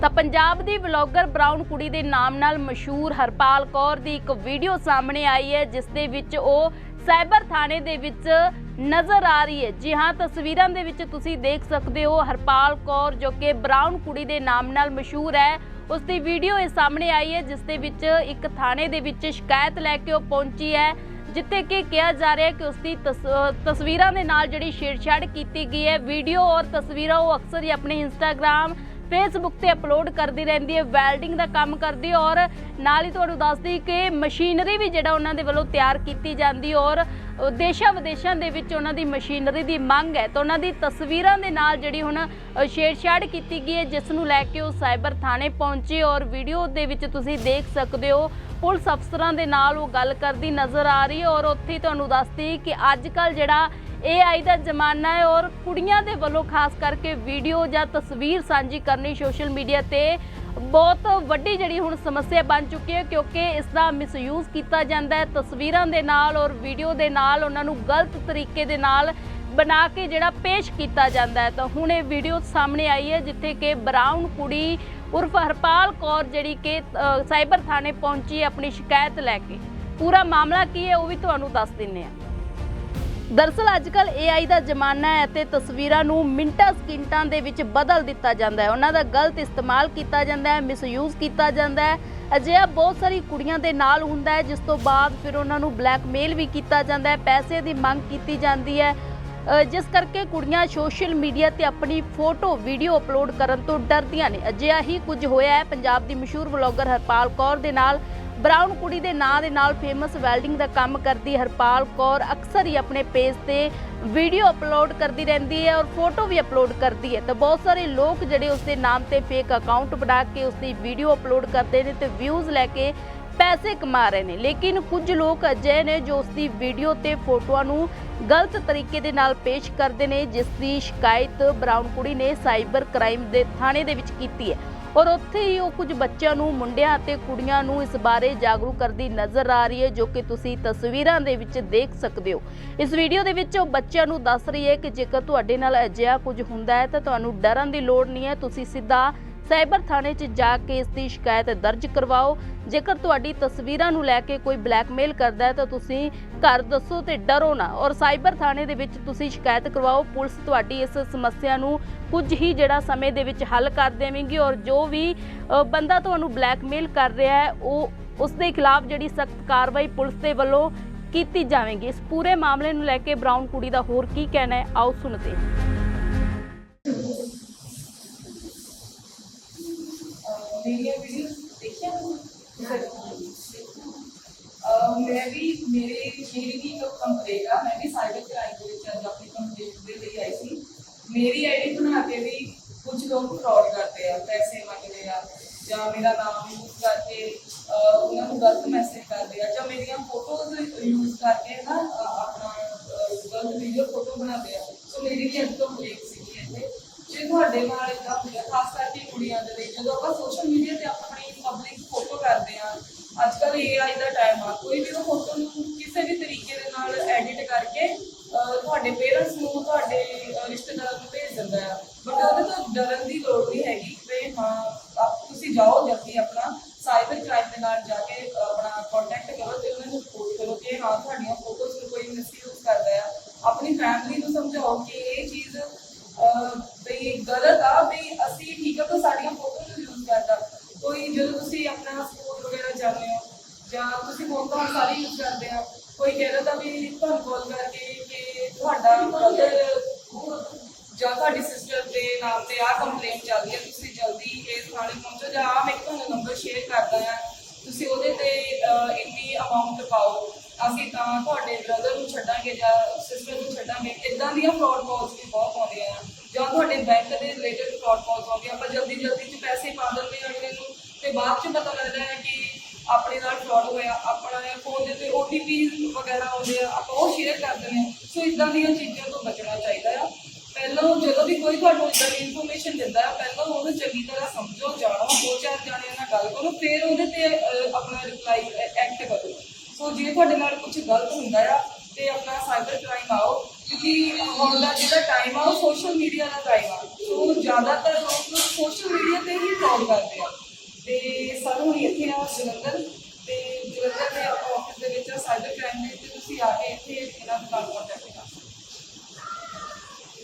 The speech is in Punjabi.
ਤਾਂ ਪੰਜਾਬ ਦੀ ਵਲੌਗਰ ਬਰਾਊਨ ਕੁੜੀ ਦੇ ਨਾਮ ਨਾਲ ਮਸ਼ਹੂਰ ਹਰਪਾਲ ਕੌਰ ਦੀ ਇੱਕ ਵੀਡੀਓ ਸਾਹਮਣੇ ਆਈ ਹੈ, ਜਿਸ ਦੇ ਵਿੱਚ ਉਹ ਸਾਈਬਰ ਥਾਣੇ ਦੇ ਵਿੱਚ ਨਜ਼ਰ ਆ ਰਹੀ ਹੈ। ਜੀ ਹਾਂ, ਤਸਵੀਰਾਂ ਦੇ ਵਿੱਚ ਤੁਸੀਂ ਦੇਖ ਸਕਦੇ ਹੋ ਹਰਪਾਲ ਕੌਰ ਜੋ ਕਿ ਬਰਾਊਨ ਕੁੜੀ ਦੇ ਨਾਮ ਨਾਲ ਮਸ਼ਹੂਰ ਹੈ। ਉਸ ਦੀ ਵੀਡੀਓ ਇਹ ਸਾਹਮਣੇ ਆਈ ਹੈ, ਜਿਸ ਦੇ ਵਿੱਚ ਇੱਕ ਥਾਣੇ ਦੇ ਵਿੱਚ ਸ਼ਿਕਾਇਤ ਲੈ ਕੇ ਉਹ ਪਹੁੰਚੀ ਹੈ, ਜਿੱਥੇ ਕਿ ਕਿਹਾ ਜਾ ਰਿਹਾ ਹੈ ਕਿ ਉਸ ਦੀ ਤਸ- ਤਸਵੀਰਾਂ ਦੇ ਨਾਲ ਜਿਹੜੀ ਛੇੜਛਾੜ ਕੀਤੀ ਗਈ ਹੈ। ਵੀਡੀਓ ਔਰ ਤਸਵੀਰਾਂ ਉਹ ਅਕਸਰ ਹੀ ਆਪਣੇ ਇੰਸਟਾਗ੍ਰam ਫੇਸਬੁੱਕ ਤੇ ਅਪਲੋਡ ਕਰਦੀ ਰਹਿੰਦੀ ਹੈ ਵੈਲਡਿੰਗ ਦਾ ਕੰਮ ਕਰਦੀ ਔਰ ਨਾਲ ਹੀ ਤੁਹਾਨੂੰ ਦੱਸਦੀ ਕਿ ਮਸ਼ੀਨਰੀ ਵੀ ਜਿਹੜਾ ਉਹਨਾਂ ਦੇ ਵੱਲੋਂ ਤਿਆਰ ਕੀਤੀ ਜਾਂਦੀ ਔਰ ਦੇਸ਼ਾਂ ਵਿਦੇਸ਼ਾਂ ਦੇ ਵਿੱਚ ਉਹਨਾਂ ਦੀ ਮਸ਼ੀਨਰੀ ਦੀ ਮੰਗ ਹੈ ਤਾਂ ਉਹਨਾਂ ਦੀ ਤਸਵੀਰਾਂ ਦੇ ਨਾਲ ਜਿਹੜੀ ਹੁਣ ਛੇੜਛਾੜ ਕੀਤੀ ਗਈ ਹੈ, ਜਿਸ ਨੂੰ ਲੈ ਕੇ ਉਹ ਸਾਈਬਰ ਥਾਣੇ ਪਹੁੰਚੇ ਔਰ ਵੀਡੀਓ ਦੇ ਵਿੱਚ ਤੁਸੀਂ ਦੇਖ ਸਕਦੇ ਹੋ, ਪੁਲਿਸ ਅਫਸਰਾਂ ਦੇ ਨਾਲ ਉਹ ਗੱਲ ਕਰਦੀ ਨਜ਼ਰ ਆ ਰਹੀ ਹੈ ਔਰ ਉੱਥੇ ਤੁਹਾਨੂੰ ਦੱਸਦੀ ਕਿ ਅੱਜ ਕੱਲ ਜਿਹੜਾ AI ਦਾ ਜ਼ਮਾਨਾ ਹੈ ਔਰ ਕੁੜੀਆਂ ਦੇ ਵੱਲੋਂ ਖਾਸ ਕਰਕੇ ਵੀਡੀਓ ਜਾਂ ਤਸਵੀਰ ਸਾਂਝੀ ਕਰਨੀ ਸੋਸ਼ਲ ਮੀਡੀਆ ਤੇ ਬਹੁਤ ਵੱਡੀ ਜਿਹੜੀ ਹੁਣ ਸਮੱਸਿਆ ਬਣ ਚੁੱਕੀ ਹੈ ਕਿਉਂਕਿ ਇਸ ਦਾ ਮਿਸਯੂਜ਼ ਕੀਤਾ ਜਾਂਦਾ ਹੈ ਤਸਵੀਰਾਂ ਦੇ ਨਾਲ ਔਰ ਵੀਡੀਓ ਦੇ ਨਾਲ, ਉਹਨਾਂ ਨੂੰ ਗਲਤ ਤਰੀਕੇ ਦੇ ਨਾਲ ਬਣਾ ਕੇ ਜਿਹੜਾ ਪੇਸ਼ ਕੀਤਾ ਜਾਂਦਾ ਹੈ। ਤਾਂ ਹੁਣ ਇਹ ਵੀਡੀਓ ਸਾਹਮਣੇ ਆਈ ਹੈ ਜਿੱਥੇ ਕਿ ਬਰਾਊਨ ਕੁੜੀ ਉਰਫ ਹਰਪਾਲ ਕੌਰ ਜਿਹੜੀ ਕਿ ਸਾਈਬਰ ਥਾਣੇ ਪਹੁੰਚੀ ਆਪਣੀ ਸ਼ਿਕਾਇਤ ਲੈ ਕੇ। ਪੂਰਾ ਮਾਮਲਾ ਕੀ ਹੈ ਉਹ ਵੀ ਤੁਹਾਨੂੰ ਦੱਸ ਦਿੰਨੇ ਆ ਦਰਅਸਲ ਅੱਜਕੱਲ AI ਦਾ ਜ਼ਮਾਨਾ ਹੈ ਤੇ ਤਸਵੀਰਾਂ ਨੂੰ ਮਿੰਟਾਂ ਸਕਿੰਟਾਂ ਦੇ ਵਿੱਚ ਬਦਲ ਦਿੱਤਾ ਜਾਂਦਾ ਹੈ। ਉਹਨਾਂ ਦਾ ਗਲਤ ਇਸਤੇਮਾਲ ਕੀਤਾ ਜਾਂਦਾ ਹੈ ਮਿਸਯੂਜ਼ ਕੀਤਾ ਜਾਂਦਾ ਹੈ। ਅਜਿਹਾ ਬਹੁਤ ਸਾਰੀ ਕੁੜੀਆਂ ਦੇ ਨਾਲ ਹੁੰਦਾ ਹੈ, ਜਿਸ ਤੋਂ ਬਾਅਦ ਫਿਰ ਉਹਨਾਂ ਨੂੰ ਬਲੈਕਮੇਲ ਵੀ ਕੀਤਾ ਜਾਂਦਾ ਹੈ, ਪੈਸੇ ਦੀ ਮੰਗ ਕੀਤੀ ਜਾਂਦੀ ਹੈ। ਜਿਸ ਕਰਕੇ ਕੁੜੀਆਂ ਸੋਸ਼ਲ ਮੀਡੀਆ ਤੇ ਆਪਣੀ ਫੋਟੋ, ਵੀਡੀਓ ਅਪਲੋਡ ਕਰਨ ਤੋਂ ਡਰਦੀਆਂ ਨੇ। ਅਜਿਹਾ ਹੀ ਕੁਝ ਹੋਇਆ ਹੈ। ਪੰਜਾਬ ਦੀ ਮਸ਼ਹੂਰ ਵਲੌਗਰ ਹਰਪਾਲ ਕੌਰ ਦੇ ਨਾਲ ਬਰਾਊਨ ਕੁੜੀ ਦੇ ਨਾਂ ਦੇ ਨਾਲ ਫੇਮਸ ਵੈਲਡਿੰਗ ਦਾ ਕੰਮ ਕਰਦੀ ਹਰਪਾਲ ਕੌਰ ਅਕਸਰ ਹੀ ਆਪਣੇ ਪੇਜ ਤੇ ਵੀਡੀਓ ਅਪਲੋਡ ਕਰਦੀ ਰਹਿੰਦੀ ਹੈ ਔਰ ਫੋਟੋ ਵੀ ਅਪਲੋਡ ਕਰਦੀ ਹੈ। ਤਾਂ ਬਹੁਤ ਸਾਰੇ ਲੋਕ ਜਿਹੜੇ ਉਸ ਦੇ ਨਾਮ ਤੇ ਫੇਕ ਅਕਾਊਂਟ ਬਣਾ ਕੇ ਉਸ ਦੀ ਵੀਡੀਓ ਅਪਲੋਡ ਕਰਦੇ ਨੇ ਤੇ ਵਿਊਜ਼ ਲੈ ਕੇ ਪੈਸੇ ਕਮਾ ਰਹੇ ਨੇ। ਲੇਕਿਨ ਕੁਝ ਲੋਕ ਅਜਿਹੇ ਨੇ ਜੋ ਉਸ ਦੀ ਵੀਡੀਓ ਤੇ ਫੋਟੋਆਂ ਨੂੰ ਗਲਤ ਤਰੀਕੇ ਦੇ ਨਾਲ ਪੇਸ਼ ਕਰਦੇ ਨੇ, ਜਿਸ ਦੀ ਸ਼ਿਕਾਇਤ ਬਰਾਊਨ ਕੁੜੀ ਨੇ ਸਾਈਬਰ ਕ੍ਰਾਈਮ ਦੇ ਥਾਣੇ ਦੇ ਵਿੱਚ ਕੀਤੀ ਹੈ। ਔਰ ਉੱਥੇ ਹੀ ਉਹ ਕੁਝ ਬੱਚਿਆਂ ਨੂੰ, ਮੁੰਡਿਆਂ ਅਤੇ ਕੁੜੀਆਂ ਨੂੰ ਇਸ ਬਾਰੇ ਜਾਗਰੂਕ ਕਰਦੀ ਨਜ਼ਰ ਆ ਰਹੀ ਹੈ, ਜੋ ਕਿ ਤੁਸੀਂ ਤਸਵੀਰਾਂ ਦੇ ਵਿੱਚ ਦੇਖ ਸਕਦੇ ਹੋ। ਇਸ ਵੀਡੀਓ ਦੇ ਵਿੱਚ ਉਹ ਬੱਚਿਆਂ ਨੂੰ ਦੱਸ ਰਹੀ ਹੈ ਕਿ ਜੇਕਰ ਤੁਹਾਡੇ ਨਾਲ ਅਜਿਹਾ ਕੁਝ ਹੁੰਦਾ ਹੈ ਤਾਂ ਤੁਹਾਨੂੰ ਡਰਨ ਦੀ ਲੋੜ ਨਹੀਂ ਹੈ, ਤੁਸੀਂ ਸਿੱਧਾ ਸਾਈਬਰ ਥਾਣੇ 'ਚ ਜਾ ਕੇ ਇਸ ਦੀ ਸ਼ਿਕਾਇਤ ਦਰਜ ਕਰਵਾਓ। ਜੇਕਰ ਤੁਹਾਡੀ ਤਸਵੀਰਾਂ ਨੂੰ ਲੈ ਕੇ ਕੋਈ ਬਲੈਕਮੇਲ ਕਰਦਾ ਹੈ ਤਾਂ ਤੁਸੀਂ ਘਰ ਦੱਸੋ ਤੇ ਡਰੋ ਨਾ। ਔਰ ਸਾਈਬਰ ਥਾਣੇ ਦੇ ਵਿੱਚ ਤੁਸੀਂ ਸ਼ਿਕਾਇਤ ਕਰਵਾਓ, ਪੁਲਿਸ ਤੁਹਾਡੀ ਇਸ ਸਮੱਸਿਆ ਨੂੰ ਕੁਝ ਹੀ ਜਿਹੜਾ ਸਮੇਂ ਦੇ ਵਿੱਚ ਹੱਲ ਕਰ ਦੇਵੇਗੀ। ਔਰ ਜੋ ਵੀ ਬੰਦਾ ਤੁਹਾਨੂੰ ਬਲੈਕਮੇਲ ਕਰ ਰਿਹਾ ਹੈ, ਉਹ ਉਸ ਦੇ ਖਿਲਾਫ ਜਿਹੜੀ ਸਖਤ ਕਾਰਵਾਈ ਪੁਲਿਸ ਦੇ ਵੱਲੋਂ ਕੀਤੀ ਜਾਵੇਗੀ। ਇਸ ਪੂਰੇ ਮਾਮਲੇ ਨੂੰ ਲੈ ਕੇ ਬਰਾਊਨ ਕੁੜੀ ਦਾ ਹੋਰ ਕੀ ਕਹਿਣਾ ਹੈ, ਆਓ ਸੁਣਦੇ ਹਾਂ। ਮੇਰੀਆਂ ਵੀਡੀਓ ਦੇਖਿਆ ਅਹ ਮੈਂ ਵੀ ਮੇਰੇ ਮੇਰੀ ਵੀ ਇੱਕ ਕੰਪਲੇਂਟ ਆ ਮੈਂ ਵੀ ਸਾਈਬਰ ਕ੍ਰਾਈਮ ਦੇ ਵਿੱਚ ਅੱਜ ਆਪਣੀ ਕੰਪਲੇਂਟ ਦੇ ਲਈ ਆਈ ਸੀ ਮੇਰੀ ਆਈਡੀ ਬਣਾ ਕੇ ਵੀ ਕੁਝ ਲੋਕ ਫਰਾਡ ਕਰਦੇ ਆ ਪੈਸੇ ਮੰਗਦੇ ਆ ਜਾਂ ਮੇਰਾ ਨਾਮ ਯੂਜ਼ ਕਰਕੇ ਅਹ ਉਹਨਾਂ ਨੂੰ ਗਲਤ ਮੈਸੇਜ ਕਰਦੇ ਆ ਜਾਂ ਮੇਰੀਆਂ ਫੋਟੋਜ਼ ਯੂਜ਼ ਕਰਕੇ ਨਾ ਅਹ ਆਪਣਾ ਅਹ ਗਲਤ ਵੀਡੀਓ ਫੋਟੋ ਬਣਾਉਂਦੇ ਆ ਸੋ ਮੇਰੀ ਵੀ ਅੱਜ ਕੰਪਲੇਂਟ ਸੀਗੀ ਇੱਥੇ ਜੇ ਤੁਹਾਡੇ ਨਾਲ ਇਦਾਂ ਹੁੰਦਾ, ਖਾਸ ਕਰਕੇ ਕੁੜੀਆਂ ਦੇ ਲਈ, ਜਦੋਂ ਆਪਾਂ ਸੋਸ਼ਲ ਮੀਡੀਆ ਤੇ ਆਪਣੀ ਪਬਲਿਕ ਫੋਟੋ ਕਰਦੇ ਆ ਅੱਜ ਕੱਲ AI ਦਾ ਟਾਈਮ ਆ, ਕੋਈ ਵੀ ਉਹ ਫੋਟੋ ਨੂੰ ਕਿਸੇ ਵੀ ਤਰੀਕੇ ਦੇ ਨਾਲ ਐਡਿਟ ਕਰਕੇ ਤੁਹਾਡੇ ਪੇਰੈਂਟਸ ਨੂੰ, ਤੁਹਾਡੇ ਰਿਸ਼ਤੇਦਾਰਾਂ ਨੂੰ ਭੇਜ ਦਿੰਦਾ ਆ। ਬਟ ਉਹਦੇ ਤੋਂ ਡਰਨ ਦੀ ਲੋੜ ਨਹੀਂ ਹੈਗੀ ਵੀ ਹਾਂ, ਆਪ ਤੁਸੀਂ ਜਾਓ ਜਲਦੀ ਆਪਣਾ ਸਾਈਬਰ ਕ੍ਰਾਈਮ ਦੇ ਨਾਲ ਜਾ ਕੇ ਆਪਣਾ ਕੰਟੈਕਟ ਕਰੋ ਤੇ ਉਹਨਾਂ ਨੂੰ ਰਿਪੋਰਟ ਕਰੋ ਕਿ ਹਾਂ, ਤੁਹਾਡੀਆਂ ਫੋਟੋਜ਼ ਨੂੰ ਕੋਈ ਮਿਸਯੂਜ਼ ਕਰਦਾ ਆ। ਆਪਣੀ ਫੈਮਿਲੀ ਨੂੰ ਸਮਝਾਓ ਕਿ ਇਹ ਚੀਜ਼ ਜਾਂ ਤੁਸੀਂ ਫੋਨ ਤਾਂ ਸਾਰੇ ਯੂਜ਼ ਕਰਦੇ ਆ ਕੋਈ ਕਹਿੰਦਾ ਤਾਂ ਵੀ ਤੁਹਾਨੂੰ ਕਾਲ ਕਰਕੇ ਕਿ ਤੁਹਾਡਾ ਬ੍ਰਦਰ ਜਾਂ ਤੁਹਾਡੀ ਸਿਸਟਰ ਦੇ ਨਾਮ ਤੇ ਆਹ ਕੰਪਲੇਂਟ ਚੱਲਦੀ ਹੈ ਤੁਸੀਂ ਜਲਦੀ ਇਸ ਥਾਣੇ ਪਹੁੰਚੋ ਜਾਂ ਆਹ ਮੈਂ ਤੁਹਾਨੂੰ ਨੰਬਰ ਸ਼ੇਅਰ ਕਰਦਾ ਆ ਤੁਸੀਂ ਉਹਦੇ ਤੇ ਅਹ, ਇੰਨੀ ਅਮਾਉਂਟ ਪਾਓ ਅਸੀਂ ਤਾਂ ਤੁਹਾਡੇ ਬ੍ਰਦਰ ਨੂੰ ਛੱਡਾਂਗੇ ਜਾਂ ਸਿਸਟਰ ਨੂੰ ਛੱਡਾਂਗੇ। ਇਦਾਂ ਦੀਆਂ ਫਰਾਡ ਕਾਲਸ ਵੀ ਬਹੁਤ ਆਉਂਦੀਆਂ ਆ। ਜਾਂ ਤੁਹਾਡੇ ਬੈਂਕ ਦੇ ਰਿਲੇਟਡ ਫਰਾਡ ਕਾਲਸ ਆਉਂਦੀਆਂ। ਆਪਾਂ ਜਲਦੀ ਜਲਦੀ ਚ ਪੈਸੇ ਪਾ ਦਿੰਦੇ ਹਾਂ ਅਗਲੇ ਨੂੰ ਤੇ ਬਾਅਦ ਚ ਪਤਾ ਲੱਗਦਾ ਹੈ ਕਿ ਆਪਣੇ ਨਾਲ ਫਰਾਡ ਹੋਇਆ, ਆਪਣਾ ਫੋਨ ਦੇ ਤੇ OTP ਵਗੈਰਾ ਆਉਂਦੇ ਆ, ਆਪਾਂ ਉਹ ਸ਼ੇਅਰ ਕਰ ਦਿੰਦੇ ਸੋ ਇਦਾਂ ਦੀਆਂ ਚੀਜ਼ਾਂ ਤੋਂ ਬਚਣਾ ਚਾਹੀਦਾ ਆ। ਪਹਿਲਾਂ ਜਦੋਂ ਵੀ ਕੋਈ ਤੁਹਾਨੂੰ ਇਦਾਂ ਦੀ ਇਨਫੋਰਮੇਸ਼ਨ ਦਿੰਦਾ ਹੈ ਪਹਿਲਾਂ ਉਹਨੂੰ ਚੰਗੀ ਤਰ੍ਹਾਂ ਸਮਝੋ, ਜਾਣੋ, ਦੋ ਚਾਰ ਜਾਣਿਆਂ ਨਾਲ ਗੱਲ ਕਰੋ, ਫਿਰ ਉਹਦੇ ਤੇ ਆਪਣਾ ਰਿਪਲਾਈ ਐਕਟ ਕਰੋ। ਸੋ ਜੇ ਤੁਹਾਡੇ ਨਾਲ ਕੁਝ ਗਲਤ ਹੁੰਦਾ ਆ, ਤੇ ਆਪਣਾ ਸਾਈਬਰ ਕ੍ਰਾਈਮ ਆਓ, ਕਿਉਂਕਿ ਹੁਣ ਦਾ ਜਿਹੜਾ ਟਾਈਮ ਆ, ਉਹ ਸੋਸ਼ਲ ਮੀਡੀਆ ਦਾ ਟਾਈਮ ਆ। ਸੋ ਜ਼ਿਆਦਾਤਰ ਲੋਕ ਸੋਸ਼ਲ ਮੀਡੀਆ ਤੇ ਹੀ ਫਰਾਡ ਕਰਦੇ ਆ। ਤੇ ਸਾਨੂੰ ਹੁਣ ਇੱਥੇ ਆ ਜਲੰਧਰ ਜਲੰਧਰ ਦੇ ਆਫਿਸ ਦੇ ਵਿੱਚ ਸਾਈਬਰ ਕ੍ਰਾਈਮ ਨੇ, ਤੇ ਤੁਸੀਂ ਆ ਕੇ ਇੱਥੇ ਇਹਨਾਂ ਦੇ ਨਾਲ ਕੰਟੈਕਟ